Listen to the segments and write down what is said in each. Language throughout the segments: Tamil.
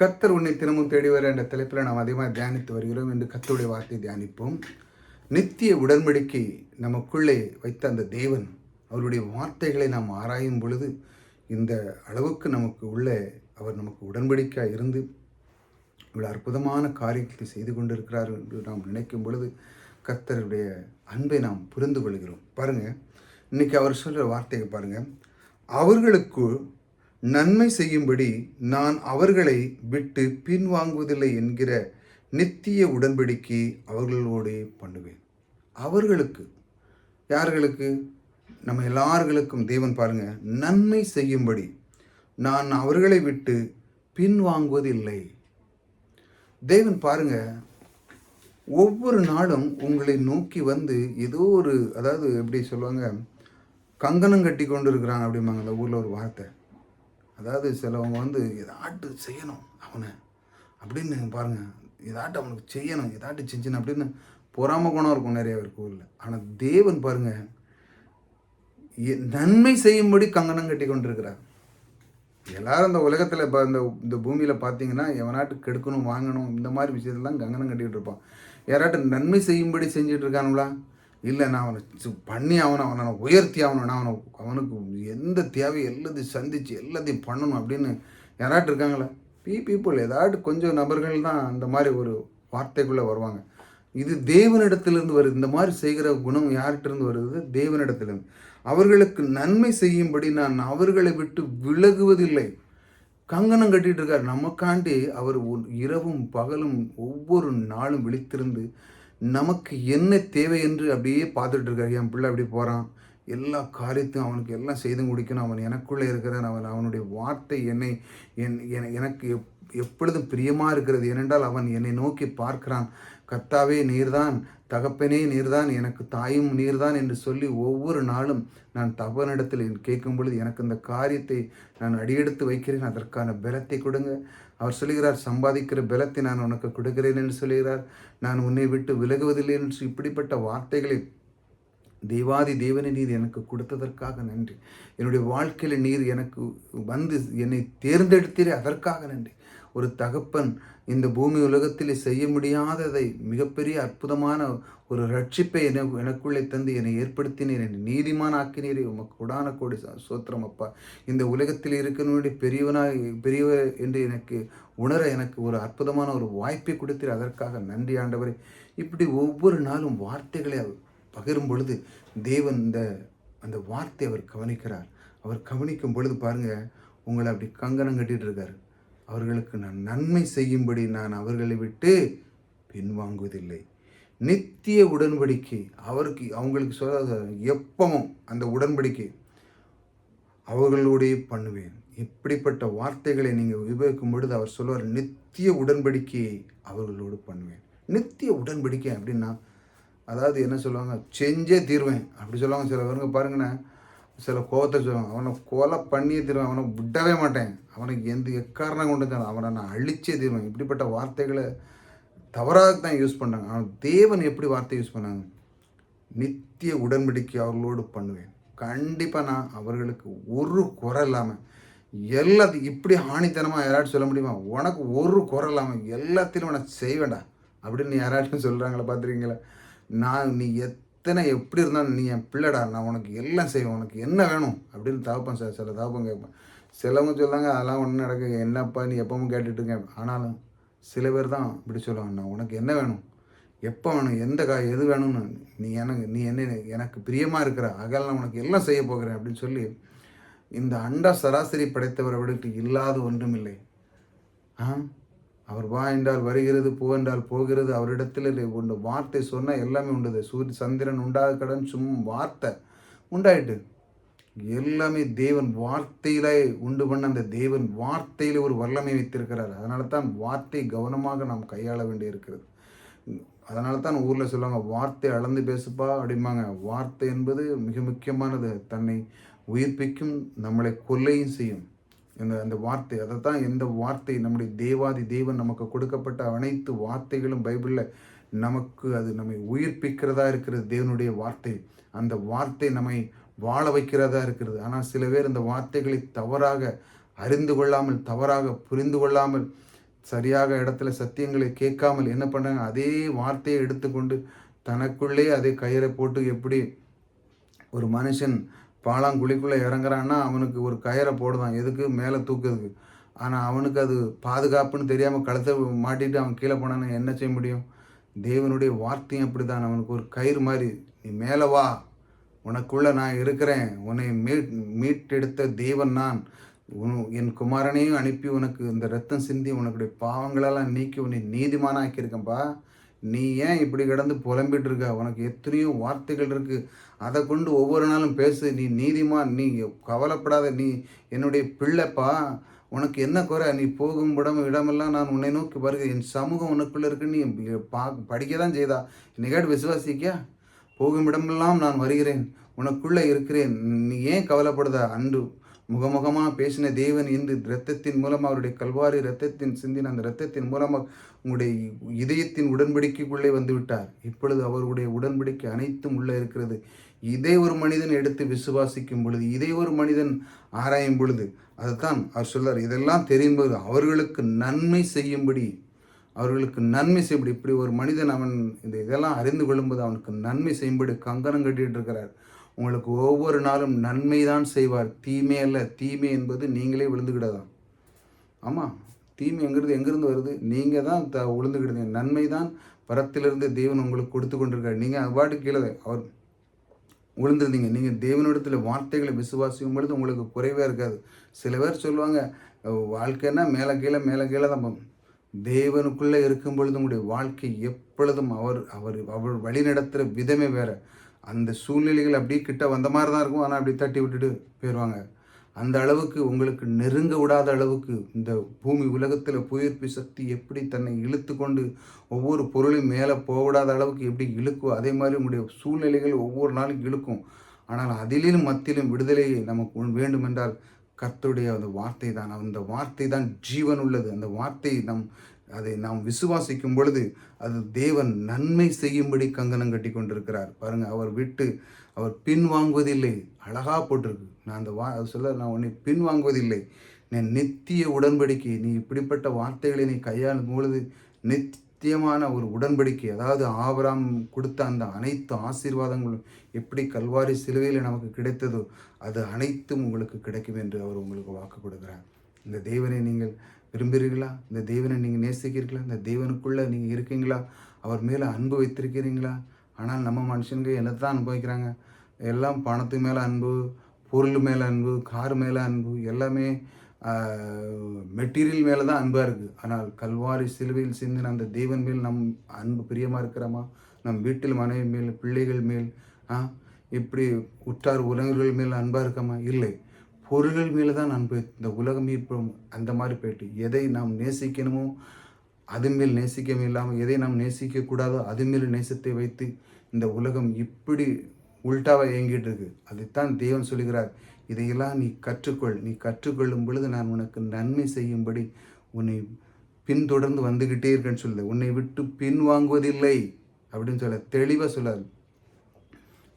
கத்தர் உன்னை தினமும் தேடி வர என்ற தலைப்பில் நாம் அதிகமாக தியானித்து வருகிறோம் என்று கத்தருடைய வார்த்தை தியானிப்போம். நித்திய உடன்படிக்கை நமக்குள்ளே வைத்த அந்த தேவன் அவருடைய வார்த்தைகளை நாம் ஆராயும் பொழுது இந்த அளவுக்கு நமக்கு உள்ளே அவர் நமக்கு உடன்படிக்கையாக இருந்து இவ்வளோ அற்புதமான காரியத்தை செய்து கொண்டிருக்கிறார் என்று நாம் நினைக்கும் பொழுது கர்த்தருடைய அன்பை நாம் புரிந்து கொள்கிறோம். பாருங்கள் இன்னைக்கு அவர் சொல்கிற வார்த்தையை பாருங்கள் அவர்களுக்கு நன்மை செய்யும்படி நான் அவர்களை விட்டு பின்வாங்குவதில்லை என்கிற நித்திய உடன்படிக்கை அவர்களோடே பண்ணுவேன். அவர்களுக்கு யார்களுக்கு? நம்ம எல்லார்களுக்கும் தேவன் பாருங்க நன்மை செய்யும்படி நான் அவர்களை விட்டு பின்வாங்குவதில்லை. தேவன் பாருங்க ஒவ்வொரு நாளும் உங்களை நோக்கி வந்து ஏதோ ஒரு அதாவது எப்படி சொல்லுவாங்க கங்கணம் கட்டி கொண்டு இருக்கிறாங்க அப்படிம்பாங்க அந்த ஊரில் ஒரு வார்த்தை. அதாவது சிலவங்க வந்து ஏதாட்டு செய்யணும் அவனை. அப்படின்னு பாருங்கள் ஏதாட்டு அவனுக்கு செய்யணும் ஏதாட்டு செஞ்சணும் அப்படின்னு பொறாம குணம் இருக்கும் நிறைய பேர் கோவிலில். ஆனால் தேவன் பாருங்கள் எ- நன்மை செய்யும்படி கங்கணம் கட்டி கொண்டிருக்கிறார். எல்லாரும் இந்த உலகத்தில் இப்போ இந்த இந்த பூமியில் பார்த்தீங்கன்னா எவனாட்டு கெடுக்கணும் வாங்கணும் இந்த மாதிரி விஷயத்தெல்லாம் கங்கணம் கட்டிக்கிட்டு இருப்பான். யாராட்டும் நன்மை செய்யும்படி செஞ்சுட்டு இருக்கானுங்களா? இல்லை நான் அவனை பண்ணி அவனை அவனை உயர்த்தி அவனை நான் அவனை அவனுக்கு எந்த தேவை எல்லாத்தையும் சந்தித்து எல்லாத்தையும் பண்ணணும் அப்படின்னு யாராட்டு இருக்காங்களே? பீ பீப்புள் ஏதாட்டு கொஞ்சம் நபர்கள் தான் அந்த மாதிரி ஒரு வார்த்தைக்குள்ளே வருவாங்க. இது தேவனிடத்திலிருந்து வருது. இந்த மாதிரி செய்கிற குணம் யார்கிட்டருந்து வருது? தேவனிடத்திலிருந்து. அவர்களுக்கு நன்மை செய்யும்படி நான் அவர்களை விட்டு விலகுவதில்லை. கங்கணம் கட்டிகிட்டு இருக்கார். நமக்காண்டி அவர் இரவும் பகலும் ஒவ்வொரு நாளும் விழித்திருந்து நமக்கு என்ன தேவை என்று அப்படியே பார்த்துட்டு இருக்காரு. என் பிள்ளை அப்படி போகிறான் எல்லா காரியத்தையும் அவனுக்கு எல்லாம் செய்து முடிக்கணும். அவன் எனக்குள்ளே இருக்கிறான். அவன் அவனுடைய வார்த்தை என்னை என் என- எனக்கு எப் எப்பொழுதும் பிரியமாக இருக்கிறது. ஏனென்றால் அவன் என்னை நோக்கி பார்க்கிறான். கத்தாவே நீர்தான். தகப்பனே நீர்தான். எனக்கு தாயும் நீர்தான் என்று சொல்லி ஒவ்வொரு நாளும் நான் தகவனிடத்தில் கேட்கும் பொழுது எனக்கு இந்த காரியத்தை நான் அடியெடுத்து வைக்கிறேன். அதற்கான பலத்தை கொடுங்க. அவர் சொல்லுகிறார் சம்பாதிக்கிற பலத்தை நான் உனக்கு கொடுக்கிறேன் என்று சொல்கிறார் நான் உன்னை விட்டு விலகுவதில்லை என்று இப்படிப்பட்ட வார்த்தைகளை தெய்வாதி தேவனை நீர் எனக்கு கொடுத்ததற்காக நன்றி. என்னுடைய வாழ்க்கையில் நீர் எனக்கு வந்து என்னை தேர்ந்தெடுத்தீரே அதற்காக நன்றி. ஒரு தகப்பன் இந்த பூமி உலகத்தில் செய்ய முடியாததை மிகப்பெரிய அற்புதமான ஒரு ரட்சிப்பை என எனக்குள்ளே தந்து என்னை ஏற்படுத்தினீர் என்னை நீதிமான ஆக்கினீரே. உமக்கு உடான கோடி ச- சோத்திரம் அப்பா. இந்த உலகத்தில் இருக்கணுடைய பெரியவனாக பெரியவர் என்று எனக்கு உணர எனக்கு ஒரு அற்புதமான ஒரு வாய்ப்பை கொடுத்தீர். அதற்காக நன்றி ஆண்டவரே. இப்படி ஒவ்வொரு நாளும் வார்த்தைகளை பகிரும் பொழுது தேவன் இந்த அந்த வார்த்தை அவர் கவனிக்கிறார். அவர் கவனிக்கும் பொழுது பாருங்க உங்களை அப்படி கங்கணம் கட்டிகிட்டு இருக்காரு. அவர்களுக்கு நான் நன்மை செய்யும்படி நான் அவர்களை விட்டு பின்வாங்குவதில்லை. நித்திய உடன்படிக்கை. அவருக்கு அவங்களுக்கு சொல்ல எப்பவும் அந்த உடன்படிக்கை அவர்களோடே பண்ணுவேன். இப்படிப்பட்ட வார்த்தைகளை நீங்கள் உபயோகிக்கும் பொழுது அவர் சொல்வார் நித்திய உடன்படிக்கையை அவர்களோடு பண்ணுவேன். நித்திய உடன்படிக்கை அப்படின்னா அதாவது என்ன சொல்லுவாங்க? செஞ்சே தீர்வேன். அப்படி சொல்லுவாங்க சில பேருங்க. பாருங்கண்ணே சில கோபத்தை சொல்லுவாங்க. அவனை கொலை பண்ணியே தருவேன். அவனை விடவே மாட்டேன். அவனுக்கு எந்த எக்காரணம் கொண்டு வந்தாலும் அவனை நான் அழிச்சே தருவேன். இப்படிப்பட்ட வார்த்தைகளை தவறாக தான் யூஸ் பண்ணாங்க. ஆனால் தேவன் எப்படி வார்த்தை யூஸ் பண்ணாங்க? நித்திய உடன்படிக்கை அவர்களோடு பண்ணுவேன். கண்டிப்பாக நான் அவர்களுக்கு ஒரு குறை இல்லாமல் எல்லாத்தையும் இப்படி ஆணித்தனமாக யாராச்சும் சொல்ல முடியுமா? உனக்கு ஒரு குறை இல்லாமல் எல்லாத்திலும் உனக்கு செய்வேண்டா அப்படின்னு யாராச்சும் சொல்கிறாங்களா பார்த்துருக்கீங்களா? நான் நீ எத் எத்தனை எப்படி இருந்தாலும் நீ என் பிள்ளைடா நான் உனக்கு எல்லாம் செய்வேன் உனக்கு என்ன வேணும் அப்படின்னு தகப்பன் சார் சில தகப்பன் கேட்பேன். சிலவங்க சொல்லாங்க அதெல்லாம் ஒன்றும் நடக்க என்னப்பா நீ எப்பவும் கேட்டுட்டு இருக்க? ஆனாலும் சில பேர் தான் இப்படி சொல்லுவாங்க நான் உனக்கு என்ன வேணும்? எப்போ வேணும்? எந்த காய் எது வேணும்னு? நீ எனக்கு நீ என்ன எனக்கு பிரியமாக இருக்கிற அகல் நான் உனக்கு எல்லாம் செய்ய போகிறேன் அப்படின்னு சொல்லி இந்த அண்டா சராசரி படைத்தவரை அவர்களுக்கு இல்லாத ஒன்றும் இல்லை. ஆ? அவர் வா என்றால் வருகிறது போ என்றால் போகிறது. அவரிடத்தில் உண்டு. வார்த்தை சொன்னால் எல்லாமே உண்டுது. சூரிய சந்திரன் உண்டாக கடன் சும் வார்த்தை உண்டாயிட்டு. எல்லாமே தேவன் வார்த்தையிலே உண்டு பண்ண அந்த தேவன் வார்த்தையில ஒரு வல்லமை வைத்திருக்கிறார். அதனால தான் வார்த்தை கவனமாக நாம் கையாள வேண்டியிருக்கிறது. அதனால தான் ஊரில் சொல்லுவாங்க வார்த்தை அளந்து பேசுப்பா அப்படிம்பாங்க. வார்த்தை என்பது மிக முக்கியமானது. தன்னை உயிர்ப்பிக்கும் நம்மளை கொல்லையும் செய்யும். இந்த அந்த வார்த்தை அதை தான் எந்த வார்த்தை நம்முடைய தேவாதி தேவன் நமக்கு கொடுக்கப்பட்ட அனைத்து வார்த்தைகளும் பைபிளில் நமக்கு அது நம்மை உயிர்ப்பிக்கிறதா இருக்கிறது தேவனுடைய வார்த்தை. அந்த வார்த்தை நம்மை வாழ வைக்கிறதா இருக்கிறது. ஆனால் சில பேர் இந்த வார்த்தைகளை தவறாக அறிந்து கொள்ளாமல் தவறாக புரிந்து கொள்ளாமல் சரியாக இடத்துல சத்தியங்களை கேட்காமல் என்ன பண்ணுறாங்க அதே வார்த்தையை எடுத்துக்கொண்டு தனக்குள்ளே அதை கயிறை போட்டு எப்படி ஒரு மனுஷன் பாலாங்குழிக்குள்ளே இறங்குறான்னா அவனுக்கு ஒரு கயிறை போடுதான். எதுக்கு? மேலே தூக்குதுக்கு ஆனால் அவனுக்கு அது பாதுகாப்புன்னு தெரியாமல் கழுத்தை மாட்டிட்டு அவன் கீழே போனான்னு என்ன செய்ய முடியும்? தேவனுடைய வார்த்தையும் அப்படி தான் அவனுக்கு ஒரு கயிறு மாதிரி நீ மேலே வா. உனக்குள்ளே நான் இருக்கிறேன். உன்னை மீட் மீட்டெடுத்த தேவன் நான். உன் என் குமாரனையும் அனுப்பி உனக்கு இந்த ரத்தம் சிந்தி உனக்குடைய பாவங்களெல்லாம் நீக்கி உன்னை நீதிமானாக்கியிருக்கேன்ப்பா. நீ ஏன் இப்படி கிடந்து புலம்பிட்டு இருக்க உனக்கு எத்தனையோ வார்த்தைகள் இருக்கு. அதை கொண்டு ஒவ்வொரு நாளும் பேசு. நீ நீதிமான் நீ கவலைப்படாத. நீ என்னுடைய பிள்ளைப்பா. உனக்கு என்ன குறை? நீ போகும் இடம் இடமெல்லாம் நான் உன்னை நோக்கி வருக. என் சமூகம் உனக்குள்ளே இருக்குன்னு நீ பா படிக்க தான் செய்தா நிகழ் விசுவாசிக்கியா? போகும் இடமெல்லாம் நான் வருகிறேன். உனக்குள்ளே இருக்கிறேன். நீ ஏன் கவலைப்படுத? அன்று முகமுகமாக பேசின தேவன் இன்று இரத்தத்தின் மூலம் அவருடைய கல்வாரி இரத்தத்தின் சிந்தின அந்த இரத்தத்தின் மூலமாக உங்களுடைய இதயத்தின் உடன்படிக்கைக்குள்ளே வந்துவிட்டார். இப்பொழுது அவருடைய உடன்படிக்கை அனைத்தும் உள்ளே இருக்கிறது. இதே ஒரு மனிதன் எடுத்து விசுவாசிக்கும் பொழுது இதே ஒரு மனிதன் ஆராயும் பொழுது அதுதான் அவர் சொல்றார் இதெல்லாம் தெரியும்போது அவர்களுக்கு நன்மை செய்யும்படி அவர்களுக்கு நன்மை செய்யும்படி. இப்படி ஒரு மனிதன் அவன் இந்த இதெல்லாம் அறிந்து கொள்ளும்போது அவனுக்கு நன்மை செய்யும்படி கங்கணம் கட்டிட்டு இருக்கிறார். உங்களுக்கு ஒவ்வொரு நாளும் நன்மை தான் செய்வார். தீமை அல்ல தீமை என்பது நீங்களே விழுந்துக்கிடதான் ஆமாம் தீமை எங்கிறது எங்கேருந்து வருது? நீங்கள் தான் த விழுந்துக்கிடுங்க நன்மை தான் பரத்திலிருந்து தேவன் உங்களுக்கு கொடுத்து கொண்டிருக்காரு. நீங்கள் அது கீழே அவர் விழுந்துருந்தீங்க. நீங்கள் தேவனிடத்தில் வார்த்தைகளை விசுவாசிக்கும் பொழுது உங்களுக்கு குறைவே இருக்காது. சில பேர் சொல்லுவாங்க வாழ்க்கைன்னா மேலே கீழே மேலே கீழே தான் தேவனுக்குள்ளே இருக்கும் பொழுது உங்களுடைய வாழ்க்கை எப்பொழுதும் அவர் அவர் அவர் வழி நடத்துகிற விதமே வேறு. அந்த சூழ்நிலைகள் அப்படியே கிட்ட வந்த மாதிரி தான் இருக்கும். ஆனால் அப்படி தட்டி விட்டுட்டு போயிடுவாங்க அந்த அளவுக்கு உங்களுக்கு நெருங்க விடாத அளவுக்கு இந்த பூமி உலகத்தில் புயற்பி சக்தி எப்படி தன்னை இழுத்து கொண்டு ஒவ்வொரு பொருளையும் மேலே போகவிடாத அளவுக்கு எப்படி இழுக்கும்? அதே மாதிரி உங்களுடைய சூழ்நிலைகள் ஒவ்வொரு நாளும் இழுக்கும். ஆனால் அதிலும் மத்தியிலும் விடுதலையை நமக்கு வேண்டும் என்றால் கர்த்தருடைய அந்த வார்த்தை தான் அந்த வார்த்தை தான் ஜீவன் உள்ளது. அந்த வார்த்தை நம் அதை நாம் விசுவாசிக்கும் பொழுது அது தேவன் நன்மை செய்யும்படி கங்கணம் கட்டி கொண்டிருக்கிறார். பாருங்க அவர் விட்டு அவர் பின் வாங்குவதில்லை. அழகா போட்டிருக்கு. நான் அந்த வா சொல்ல நான் உன்னை பின் வாங்குவதில்லை. நீ நித்திய உடன்படிக்கை நீ இப்படிப்பட்ட வார்த்தைகளை நீ கையாளும் பொழுது நித்தியமான ஒரு உடன்படிக்கை அதாவது ஆபராம் கொடுத்த அந்த அனைத்து ஆசீர்வாதங்களும் எப்படி கல்வாரி சிலுவையில் நமக்கு கிடைத்ததோ அது அனைத்தும் உங்களுக்கு கிடைக்கும் என்று அவர் உங்களுக்கு வாக்கு கொடுக்கிறார். இந்த தேவனை நீங்கள் விரும்புகிறீர்களா? இந்த தேவனை நீங்கள் நேசிக்கிறீர்களா? இந்த தேவனுக்குள்ளே நீங்கள் இருக்கீங்களா? அவர் மேலே அன்பு வைத்திருக்கிறீங்களா? ஆனால் நம்ம மனுஷங்க என்ன தான் அனுபவிக்கிறாங்க? எல்லாம் பணத்து மேலே அன்பு பொருள் மேலே அன்பு கார் மேலே அன்பு எல்லாமே மெட்டீரியல் மேலே தான் அன்பாக இருக்குது ஆனால் கல்வாரி சிலுவையில் சிந்தின அந்த தெய்வன் மேல் நம் அன்பு பிரியமாக இருக்கிறோமா? நம் வீட்டில் மனைவி மேல் பிள்ளைகள் மேல் இப்படி உற்றார் உறவினர்கள் மேல் அன்பாக இருக்கமா? இல்லை. பொருள்கள் மேலே தான் அன்பு. இந்த உலகம் இப்போ அந்த மாதிரி போயிட்டு எதை நாம் நேசிக்கணுமோ அது மேல் நேசிக்கவே இல்லாமல் எதை நாம் நேசிக்கக்கூடாதோ அது மேல் நேசத்தை வைத்து இந்த உலகம் இப்படி உள்டாவாக இயங்கிட்டு இருக்கு. அதைத்தான் தெய்வம் சொல்லுகிறார். இதையெல்லாம் நீ கற்றுக்கொள். நீ கற்றுக்கொள்ளும் பொழுது நான் உனக்கு நன்மை செய்யும்படி உன்னை பின்தொடர்ந்து வந்துக்கிட்டே இருக்கேன்னு சொல்லுது. உன்னை விட்டு பின் வாங்குவதில்லை அப்படின்னு சொல்ல தெளிவாக சொல்லாது.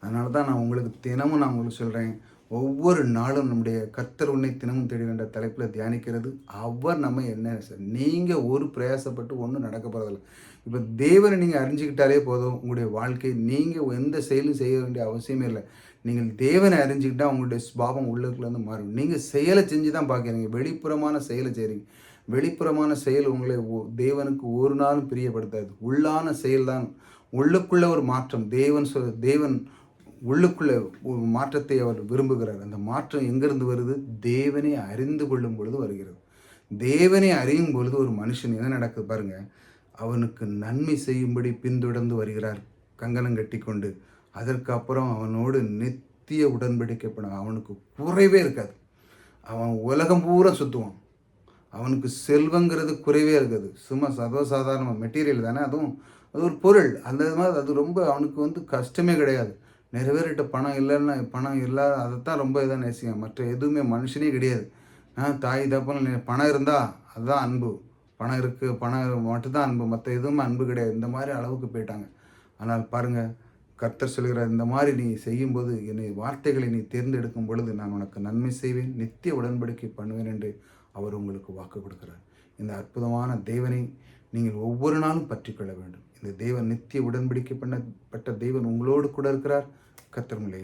அதனால தான் நான் உங்களுக்கு தினமும் நான் உங்களுக்கு சொல்கிறேன் ஒவ்வொரு நாளும் நம்முடைய கத்தர் உன்னை தினமும் தேடி வேண்ட தலைப்பில் தியானிக்கிறது. அவர் நம்ம என்ன சார்? நீங்கள் ஒரு பிரயாசப்பட்டு ஒன்றும் நடக்க போகிறதில்ல இப்போ தேவனை நீங்கள் அறிஞ்சிக்கிட்டாலே போதும். உங்களுடைய வாழ்க்கை நீங்கள் எந்த செயலும் செய்ய வேண்டிய அவசியமே இல்லை. நீங்கள் தேவனை அறிஞ்சிக்கிட்டால் உங்களுடைய சுபாவம் உள்ளுக்குள்ளேருந்து மாறும். நீங்கள் செயலை செஞ்சு தான் பார்க்குறீங்க வெளிப்புறமான செயலை செய்கிறீங்க வெளிப்புறமான செயல் உங்களை தேவனுக்கு ஒரு நாளும் பிரியப்படுத்தாது. உள்ளான செயல் தான் உள்ளுக்குள்ள ஒரு மாற்றம். தேவன் சொல் தேவன் உள்ளுக்குள்ளே ஒரு மாற்றத்தை அவர் விரும்புகிறார். அந்த மாற்றம் எங்கிருந்து வருது? தேவனை அறிந்து கொள்ளும் பொழுது வருகிறது. தேவனை அறியும் பொழுது ஒரு மனுஷன் என்ன நடக்குது பாருங்க அவனுக்கு நன்மை செய்யும்படி பின்தொடர்ந்து வருகிறார். கங்கணம் கட்டி கொண்டு அதற்கு அப்புறம் அவனோடு நித்திய உடன்படிக்கப்படும் அவனுக்கு குறைவே இருக்காது. அவன் உலகம் பூரா சுற்றுவான் அவனுக்கு செல்வங்கிறது குறைவே இருக்காது. சும்மா சர்வசாதாரண மெட்டீரியல் தானே அதுவும் அது ஒரு பொருள். அந்த மாதிரி அது ரொம்ப அவனுக்கு வந்து கஷ்டமே கிடையாது. நிறைவேறிட்ட பணம் இல்லைன்னா பணம் இல்லாத அதைத்தான் ரொம்ப இதாக நேசிங்க மற்ற எதுவுமே மனுஷனே கிடையாது. தாய் தப்பன பணம் இருந்தால் அதுதான் அன்பு. பணம் இருக்குது பணம் மட்டும்தான் அன்பு. மற்ற எதுவுமே அன்பு கிடையாது. இந்த மாதிரி அளவுக்கு போயிட்டாங்க. ஆனால் பாருங்கள் கர்த்தர் சொல்கிற இந்த மாதிரி நீ செய்யும்போது என்னை வார்த்தைகளை நீ தேர்ந்தெடுக்கும் பொழுது நான் உனக்கு நன்மை செய்வேன் நித்திய உடன்படிக்கை பண்ணுவேன் என்று அவர் உங்களுக்கு வாக்கு கொடுக்குறார். இந்த அற்புதமான தேவனை நீங்கள் ஒவ்வொரு நாளும் பற்றிக்கொள்ள வேண்டும். இந்த தேவன் நித்திய உடன்படிக்கை பண்ணப்பட்ட தேவன் உங்களோடு கூட இருக்கிறார். கத்தர் உங்களை